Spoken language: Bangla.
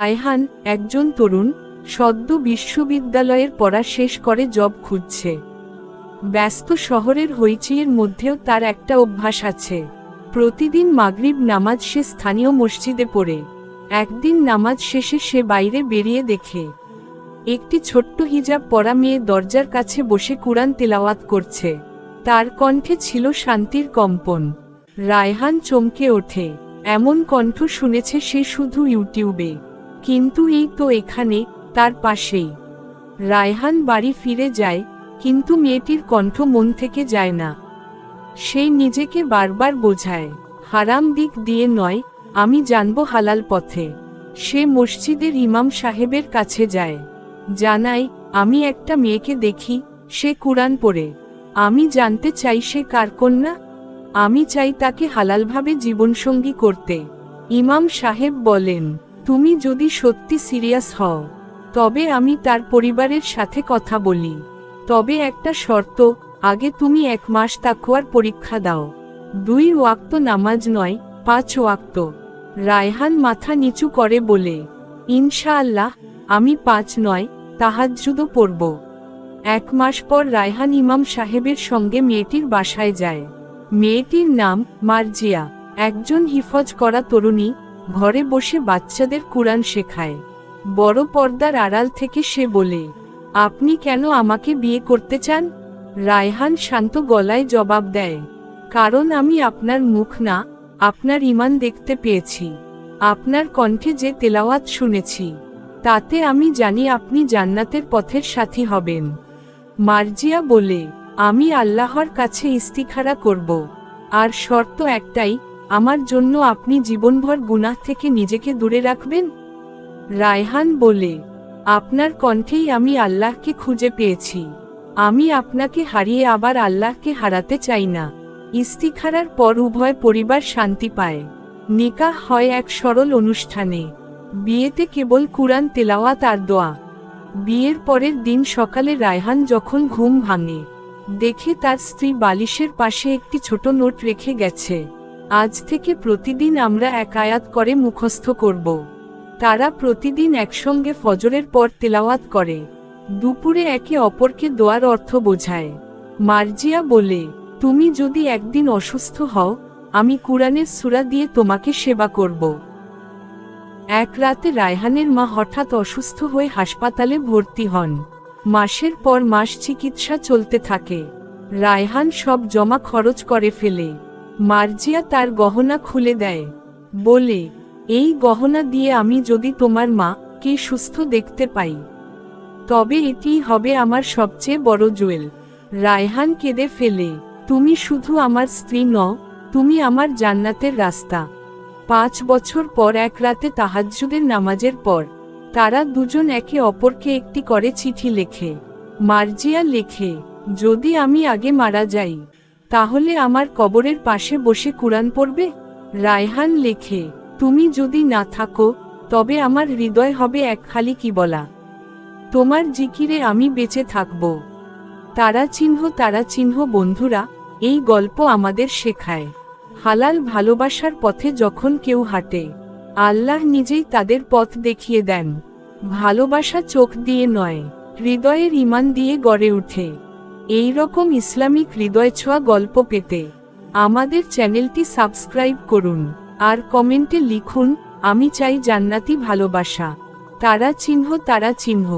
আয়হান, একজন তরুণ, সদ্য বিশ্ববিদ্যালয়ের পড়া শেষ করে জব খুঁজছে। ব্যস্ত শহরের হইচিয়ের মধ্যেও তার একটা অভ্যাস আছে। প্রতিদিন মাগরিব নামাজ সে স্থানীয় মসজিদে পড়ে। একদিন নামাজ শেষে সে বাইরে বেরিয়ে দেখে। একটি ছোট্ট হিজাব পরা মেয়ে দরজার কাছে বসে কুরআন তেলাওয়াত করছে। তার কণ্ঠে ছিল শান্তির কম্পন। রায়হান চমকে ওঠে। এমন কণ্ঠ শুনেছে সে শুধু ইউটিউবে। কিন্তু এই তো এখানে, তার পাশেই। রায়হান বাড়ি ফিরে যায়, কিন্তু মেয়েটির কণ্ঠ মন থেকে যায় না। সে নিজেকে বারবার বোঝায়, হারাম দিক দিয়ে নয়, আমি জানব হালাল পথে। সে মসজিদের ইমাম সাহেবের কাছে যায় জানাই আমি একটা মেয়েকে দেখি, সে কুরআন পড়ে। আমি জানতে চাই সে কার কন্যা? আমি চাই তাকে হালালভাবে জীবনসঙ্গী করতে। ইমাম সাহেব বলেন তুমি যদি সত্যি সিরিয়াস হও, তবে আমি তার পরিবারের সাথে কথা বলি। তবে একটা শর্ত, আগে তুমি এক মাস তাকুয়ার পরীক্ষা দাও। দুই ওয়াক্ত নামাজ নয়, পাঁচ ওয়াক্ত। রায়হান মাথা নিচু করে বলে, ইনশাআল্লাহ, আমি পাঁচ নয় তাহাজ্জুদও পড়ব। এক মাস পর রায়হান ইমাম সাহেবের সঙ্গে মেয়েটির বাসায় যায়। মেয়েটির নাম মার্জিয়া, একজন হিফজ করা তরুণী ঘরে বসে বাচ্চাদের কুরআন শেখায়। বড় পর্দার আড়াল থেকে সে বলে, আপনি কেন আমাকে বিয়ে করতে চান? রায়হান শান্ত গলায় জবাব দেয়, কারণ আমি আপনার মুখ না, আপনার ইমান দেখতে পেয়েছি, আপনার কণ্ঠে যে তেলাওয়াত শুনেছি, তাতে আমি জানি আপনি জান্নাতের পথের সাথী হবেন। মার্জিয়া বলে, আমি আল্লাহর কাছে ইস্তিখারা করব, আর শর্ত একটাই আমার জন্য আপনি জীবনভর গুনাহ থেকে নিজেকে দূরে রাখবেন? রায়হান বলে, আপনার কণ্ঠেই আমি আল্লাহকে খুঁজে পেয়েছি। আমি আপনাকে হারিয়ে আবার আল্লাহকে হারাতে চাই না। ইস্তিখারার পর উভয় পরিবার শান্তি পায়। নিকাহ হয় এক সরল অনুষ্ঠানে। বিয়েতে কেবল কুরআন, তেলাওয়াত আর দোয়া। বিয়ের পরের দিন সকালে রায়হান যখন ঘুম ভাঙে, দেখে তার স্ত্রী বালিশের পাশে একটি ছোট নোট রেখে গেছে। আজ থেকে প্রতিদিন আমরা এক আয়াত করে মুখস্থ করব। তারা প্রতিদিন একসঙ্গে ফজরের পর তেলাওয়াত করে। দুপুরে একে অপরকে দোয়ার অর্থ বোঝায়। মার্জিয়া বলে, তুমি যদি একদিন অসুস্থ হও, আমি কুরআনের সুরা দিয়ে তোমাকে সেবা করব। এক রাতে রায়হানের মা হঠাৎ অসুস্থ হয়ে হাসপাতালে ভর্তি হন। মাসের পর মাস চিকিৎসা চলতে থাকে। রায়হান সব জমা খরচ করে ফেলে। মার্জিয়া তার গহনা খুলে দেয়। বলে, এই গহনা দিয়ে আমি যদি তোমার মা কে সুস্থ দেখতে পাই, তবে এটি হবে আমার সবচেয়ে বড় জুয়েল। রায়হান কেঁদে ফেলে, তুমি শুধু আমার স্ত্রী ন তুমি আমার জান্নাতের রাস্তা। পাঁচ বছর পর এক রাতে তাহাজ্জুদের নামাজের পর, তারা দুজন একে অপরকে একটি করে চিঠি লেখে। মার্জিয়া লেখে, যদি আমি আগে মারা যাই তাহলে আমার কবরের পাশে বসে কুরআন পড়বে? রায়হান লেখে, তুমি যদি না থাকো, তবে আমার হৃদয় হবে এক খালি কি বলা? তোমার জিকিরে আমি বেঁচে থাকব। তারা চিহ্ন তারা চিহ্ন, বন্ধুরা, এই গল্প আমাদের শেখায়। হালাল ভালোবাসার পথে যখন কেউ হাঁটে, আল্লাহ নিজেই তাদের পথ দেখিয়ে দেন। ভালোবাসা চোখ দিয়ে নয়, হৃদয়ের ইমান দিয়ে গড়ে ওঠে এই রকম ইসলামিক হৃদয় ছোঁয়া গল্প পেতে আমাদের চ্যানেলটি সাবস্ক্রাইব করুন, আর কমেন্টে লিখুন, আমি চাই জান্নাতি ভালোবাসা। তারা চিহ্ন তারা চিহ্ন।